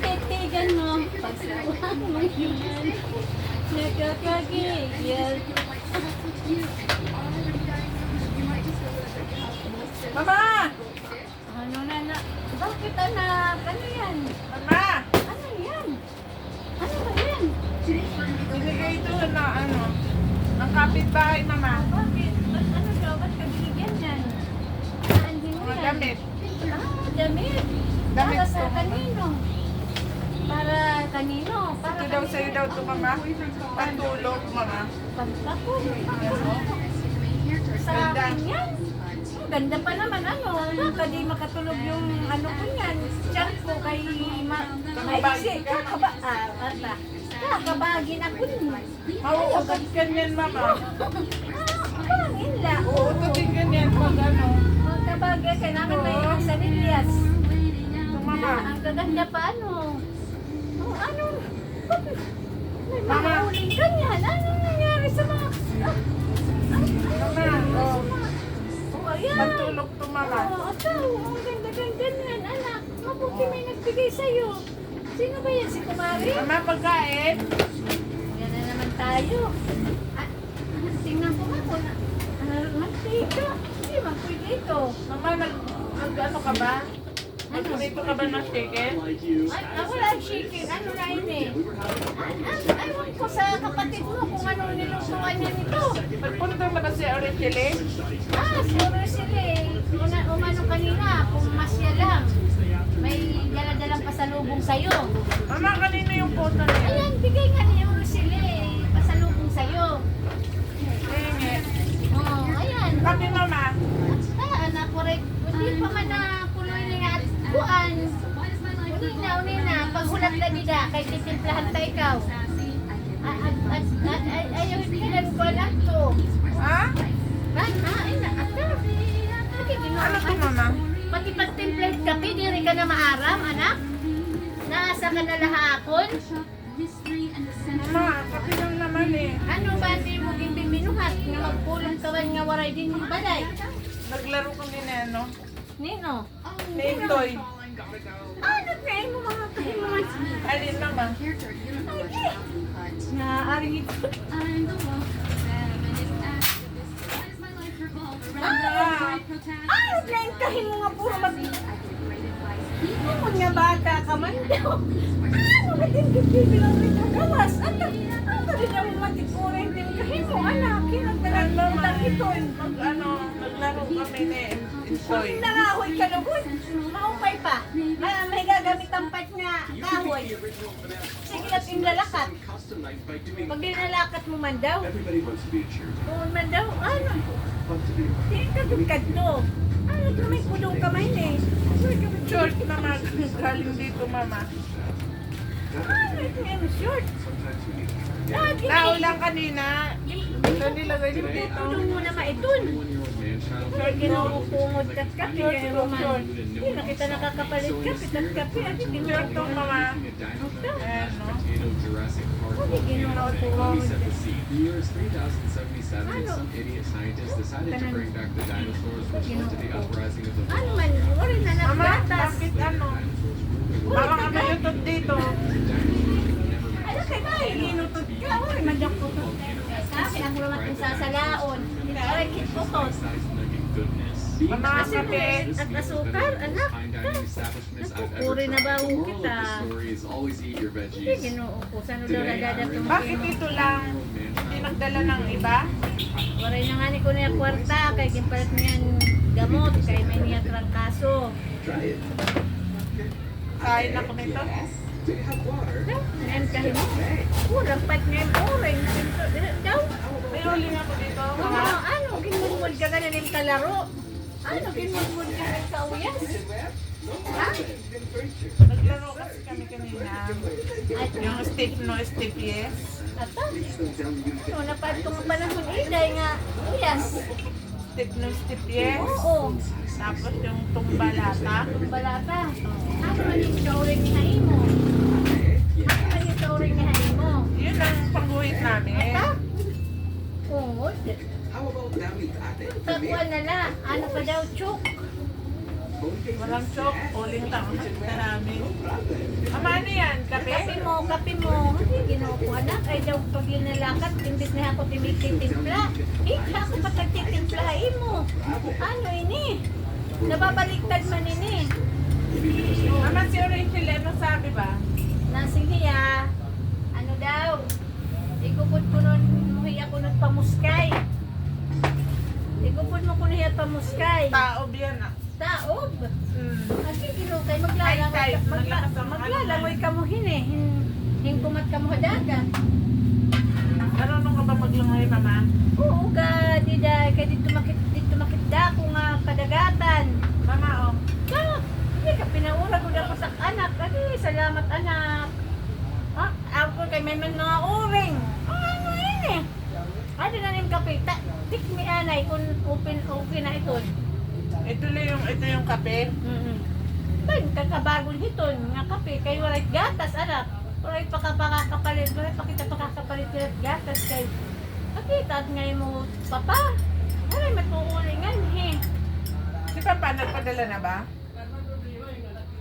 Titigan mo. Pagsawa mo yan. Nakakagigil. Mama! Ano na na? Bakit anak? Ano yan? Mama! Ano yan? Ano ba yan? Binigay ito na ano, ng kapitbahay mama. Bakit? Ba't kabigyan yan? Saan din mo Mga yan? Damit. Ah, damit. Damit Para sa kanino? Para kanino? Para Ito daw sa'yo daw ito mama. Pantulog mama. Pagkakon. Sa akin yan. Ang Ganda pa naman ano. Baka di makatulog yung ano ko yan. Tiyan ko kay ma... Maiksi. Kakaba... Ah, ata. Kakabagin ako nun. Mauutot ka niyan mama. Ah, Pangin la. Uutotin ka niyan pag ano. Magkabagay ka namin may sa Ah, mama. ang gaganda pa ano. Oh, ano? May Mama. mahuling ka niyan. Ano nangyari sa mga... Ah, Mama. Oh, oh, ayan. pantulog to mama. Oo, ito. Ang ganda-ganda niyan, anak. Mabuti may nagbigay sa'yo. Sino ba yan? Si Kumari? Mama pagkain. Yan na naman tayo. Ah, tingnan ko nga kung na... Ano, mantika. Hindi, man pwede ito. Mama nag, nag ano ka ba? Nagprito ka ba ng chicken? Ay, ako lang chicken. Ano na yun eh? Ewan ko sa kapatid mo kung ano nilusuan niya nito. Nagpunta ba kasi chili? Ah, sila eh. Una, umano kanina, kung masya lang. May dala-dalang pasalubong sa'yo. Mama, kanino yung photo na yan? Ayan, bigay nga niya sila eh. Pasalubong sa'yo. Hingi. Oo, ayan. Kami mama. Ah, rin. Hindi pa man na puloy niya at buwan. Uni na, uni na. Paghulat lagi da, kay titimplahan tayo ikaw. At, at, ay, ayaw, kailan ko anak to. Ha? Ha? Ha? Na, Ano to mama? Pati pag-template kape, di rin ka na maaram, anak? Naasa ka na lahakon? Mama, kape lang naman eh. Ano ba di mo gimbing minuhat nga magpulong kawan nga waray din yung balay? Naglaro kami na ano. Nino? Nintoy. Ah, nagkain mo mga kahimuan. Alin mama? Naaring ito. Mama. Ah, nagkain kahin mo nga puro mag... Ano nga bata ka man daw? Ano ba din bibili lang rin ang gawas? Ano? Ano ba din ang matikurin din kahin mo? Anak, kinagdalan mo lang ito. Mag naglaro kami ni Intoy. Nangahoy ka lugod. Maupay pa. Ah, may gagamit ang part nga kahoy. Sige lang yung lalakat. Pag dinalakat mo man daw, kung man daw, ano, hindi ka dugkad to. Ano ka may kulong kamay na eh. Short mama, galing dito mama. Ano ito yung short? Lagi Tao na lang kanina. Ito nilagay dito. Tulong mo na maitun. Man Kaya ginupungod kat kape, Short, kaya naman. Hindi na kita nakakapalit kape, tat kape, at hindi mo Short to mama. eating a dinosaur Ayan no. potato Jurassic Park Ano volcano ginupungod? Let me set the year is 3077 and Ano? some idiot scientists decided to bring back the dinosaurs which led to the uprising of the Ano man, wala na nagbatas. bakit ano? Parang kami lutot dito. Ano kay ba? Inutot ka. Uy, madyak ko to. Sabi, ang lumat kong sasalaon. Aray, kitputos. Kape. At asukar, anak. Napupuri na ba ang kita? Hindi, ginoo ko. Saan daw nadadatong Bakit ito lang? Hindi nagdala ng iba? Waray na nga ni ko niya kwarta. Kay gimpalit niyan gamot. Kay may niya trangkaso. Kain ako nito. Ngayon kahit mo. Kurang pat niya yung orange. Daw. May uling ako dito. Ano, ano, ginmulmul ka na ng kalaro. Ano, ginmulmul ka ng kauyas? Ha? Naglaro kasi kami kanina. Yung stiff no stiff yes. Ata, ano, napad ko nga panahon iday nga, uyas. Stiff no stiff yes. Oo, Tapos yung tumbalata. ang balata. Ano man yung kauring ni Haimo? Walang chok, uling tang na namin. Ama, ano yan? Kape? Kape mo, kape mo. Hindi, ginoo ko anak. Ay daw pag inalakat, imbis na ako timitimpla. Eh, ako pa tagtitimplahin mo. Ano ini? Nababaliktad man ini. Ama, si Rachel, ano sabi ba? Nasing hiya. Ano daw? Ikupod ko nun, muhiya ko nun pamuskay. Ikupod mo ko niya pamuskay. Taob yan ah. Taob. Hmm. Agi ginukay, maglalangoy Ay, ka, magla, ang maglalangoy ka mo hini. Hin, hin kumat ka mo hadagan. Marunong ka ba maglangay, mama? Oo ga, di da, kay dito makit, dito makitda ko nga kadagatan. Mama, oh. Ka, hindi ka pinaura ko na ko sa anak. Adi, salamat anak. Ah, ako kay may man mga uring. Ah, ano ini? Adi na rin kape. Ta, tik mi anay kung open, okay na ito. Ito lang yung, ito yung kape. Mm-mm. Tay, kakabagol hiton nga kape kay walay gatas anak. Walay pakapakapalit, walay pakita pakakapalit ng gatas kay Nakita at ngayon mo papa. Walay matuulingan he. Si Papa, nagpadala na ba?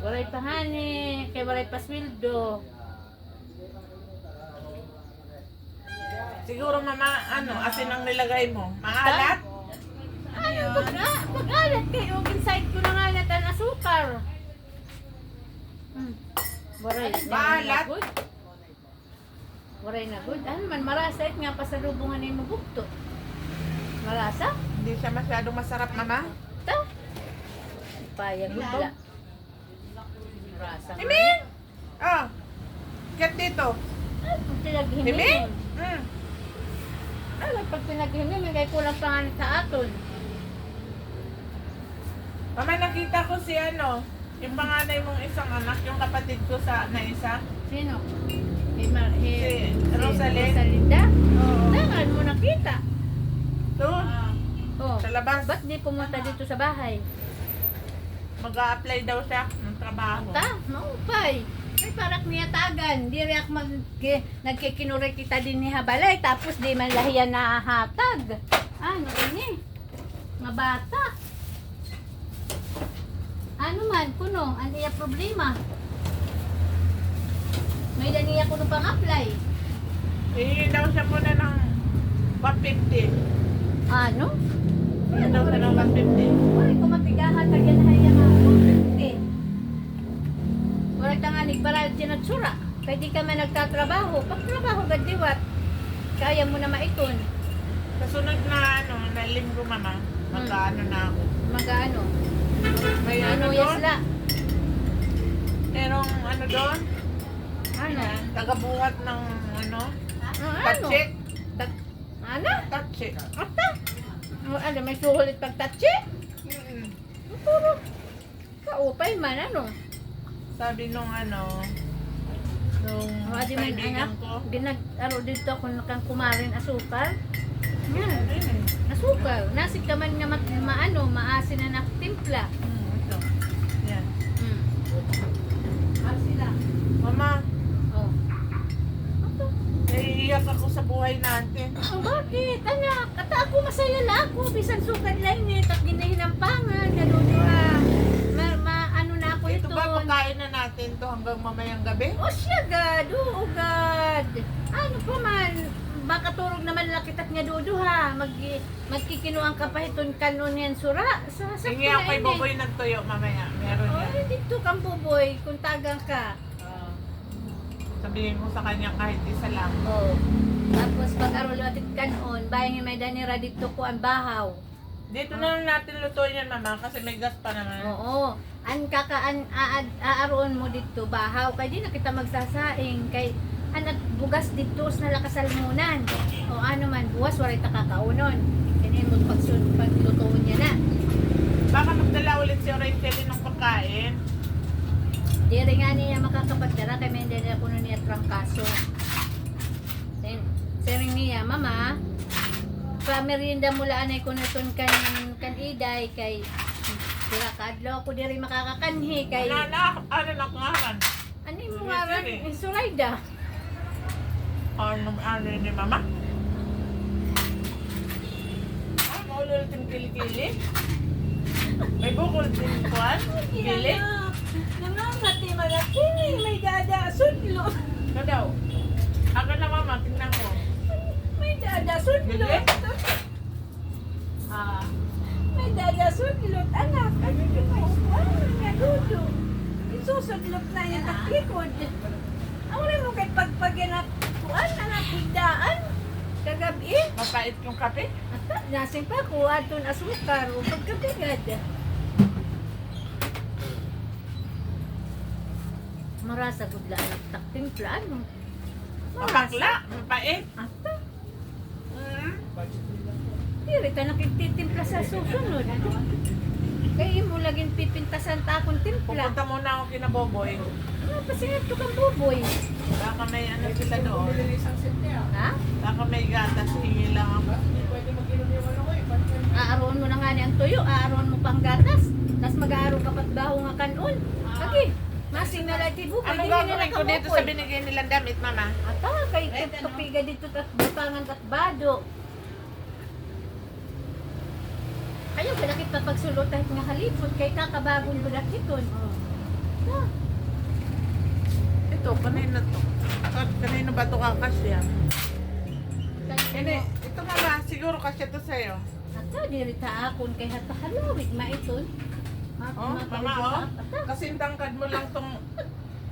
Walay pa hani, kay walay pa sweldo. Siguro, mama, ano, asin ang nilagay mo? Maalat? Ano pag pag-alat kay og inside ko na nga natan asukar. Hmm. Waray. Good. Waray na good. Ano man marasa it nga pasalubungan ni mo bugto. Marasa? Hindi siya masyadong masarap, mama. Ta. Payag bigla. Marasa. Himin! Oh, get dito. Ay, pag pinaghimin. Himin? Hmm. Ay, pag pinaghimin, kay kulang pa nga sa aton. Mama, nakita ko si ano, yung panganay mong isang anak, yung kapatid ko sa na isa. Sino? Si, Mar si, Si Rosalind. Rosalinda? Oo. Saan mo nakita? Doon, Oh. sa labas. Ba't di pumunta dito sa bahay? Mag-a-apply daw siya ng trabaho. Ta, maupay. Ay, parak niya tagan. Di rin ako mag, ki- nagkikinure kita din ni Habalay. Tapos di man lahiyan na hatag. Ano ini? Mga bata. Ano man, kuno, ano iya problema? May daniya kuno pang apply. Hihingi daw siya muna ng 150. Ano? Hihingi daw siya ng 150. Uy, kung mapigahan ka yan, haya nga ako. Eh. Wala ka nga nagbarad din at sura. Kaya di ka man nagtatrabaho. Pagtrabaho ka diwat, kaya mo na maiton. Sa sunod na ano, na linggo mama, magkaano na ako. Mag-ano? May ano Ano doon? yasla? Merong ano doon? Ano? Tagabuhat ng ano? Ano? Tatsi. Tat- Ano? Tatsi. Ata? Ano, ano, may suhulit pagtatsi? Mm. Puro. Kaupay man, ano? Sabi nung ano, nung O, adi man, kaibigan anak, ko. ginag, aro dito ako nakang kumarin asukal. Yan. Ano Asukal. Nasik ka man nga mat, maano, maasin na naktimpla. Hmm, ito. Yan. Hmm. Asin na. Mama, Oh. Ato. naiiyak ako sa buhay natin. Oh, bakit? Anak, kata ako masaya na ako. Bisan sukad lang eh. Tak ginahinampangan. Ganun ha. Ma, ma, ano na ako Ito ito. ba pagkain na natin to hanggang mamayang gabi? O siya gad. Oo gad. Ano pa man. Baka turog naman lakitat nga dudu ha. Mag, magkikinuang kapahiton kanon yan sura. Sa sa Hingi ako kay Boboy ng tuyo mamaya. Meron Oh, yan. dito kang buboy. Kung tagang ka. Ah, sabihin mo sa kanya kahit isa lang. Oh. Tapos pag arolo atit kanon, bayang may danira dito ko ang bahaw. Dito na lang natin lutuin yan mama kasi may gas pa naman. Oo. An kakaan aaroon mo dito bahaw kay di na kita magsasaing kay anak bugas dito sa nalakasalmunan. O ano man buwas walay ta kakaunon. Kini mo pagsun paglutuon niya na. Baka magdala ulit si Rachel ng pagkain. Di rin nga niya makakapagdara kay may dala kuno niya trangkaso. Then, sering niya, mama, pamerienda mula anay ko na ton kan kan iday kay Sira kadlaw ko diri makakakanhi kay Ano na, ano na ngaran? Ano yung mga ran? Insurayda. Ano, ano ni mama? Ah, maulol yung kilikili. May bukol din kuan. Gili. Nangangati mga kini, may dada sudlo. Ka daw. Ako na mama, tingnan ko. May dada sudlo. Ah, may dada sudlo. Anak, ano yun mo? Ano nga dudo? Isusudlot na yung taklikod. Ang rin mo kay pagpaginap higdaan. Kagabi, Mapait yung kape. nasing pa kuha doon asukar o pagkabigad. Marasa gudla anak takting plano. Mapakla. Mapait. Ata, Mm. diri ta nakititimpla sa susunod. Kaya mo laging pipintasan ta akong timpla. Pupunta muna ako kina Boboy. Ano pa singat ko kang buboy? Baka may ano sila doon. Ha? Baka may gatas. Hingi lang ako. Aaroon mo na nga ni ang tuyo, aaroon mo pang gatas. Tapos mag-aaroon ka pat baho nga kanon. Kagi, masing na lang tibo. Ano gagawin ko dito sa binigay nilang damit, mama? Ata, kay tupiga dito at butangan at bado. Ayaw ka nakita pagsulot kahit nga halipot kay kakabagong budakiton. Ah, Ito, kanino to? Kanino ba ito kakasya? Hindi, ito mama, siguro kasya to sa'yo. Ata, diri ta akon kay hata halawig maiton. Oh, mama, oh. Kasi tangkad mo lang tong...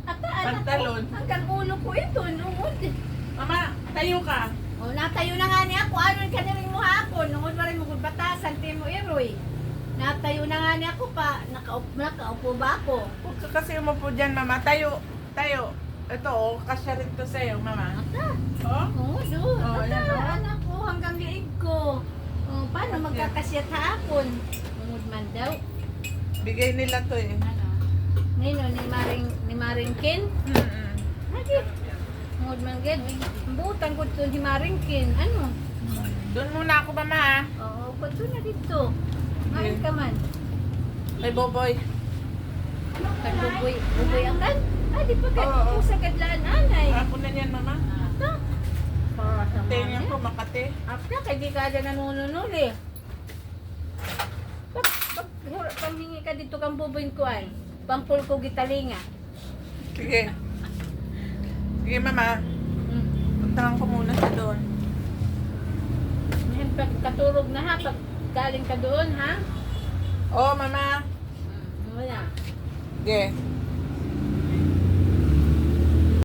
Ata, anak ko, Pantalon. hanggang ulo ko ito, nungod. Mama, tayo ka. O, natayo na nga niya ako. Ano ka na rin mo hapon? Nungod pa rin mo kung batasan, di mo iroy. Natayo na nga niya ako pa. Nakaupo, nakaupo ba ako? Huwag ka kasi umupo dyan, mama. Tayo, tayo. Ito, oh, kasya rin to sa'yo, mama. Ata, Oh? oo, do. Oh, Ata, ayan, oh. anak ko, hanggang liig ko. O, paano Bakit? magkakasyat hapon? Nungod man daw. Bigay nila to eh. Nino, ni Maring, ni Maring Kin. Mm-mm. Lagi. Nungod man gid. Butan ko to ni Maring Kin. Ano? Doon muna ako, mama. ha? Oo, ko na dito. Main ka man. May boboy. Kan buboy, buboy akan? Ah, di pa ka Oo, oo. sa kadlaan anay. Ako na yan, mama. Ata. Para sa ko, mga. Makati. Apna, kay di ka dyan nanununuli. Pag, pag, hura- panghingi ka dito kang buboy ko ay. Pampul ko gitalinga. Sige. Sige, mama. Hmm. Puntahan ko muna sa doon. Yan, Pag katurog na ha, pag galing ka doon ha. Oh, mama. Hmm, wala. Sige.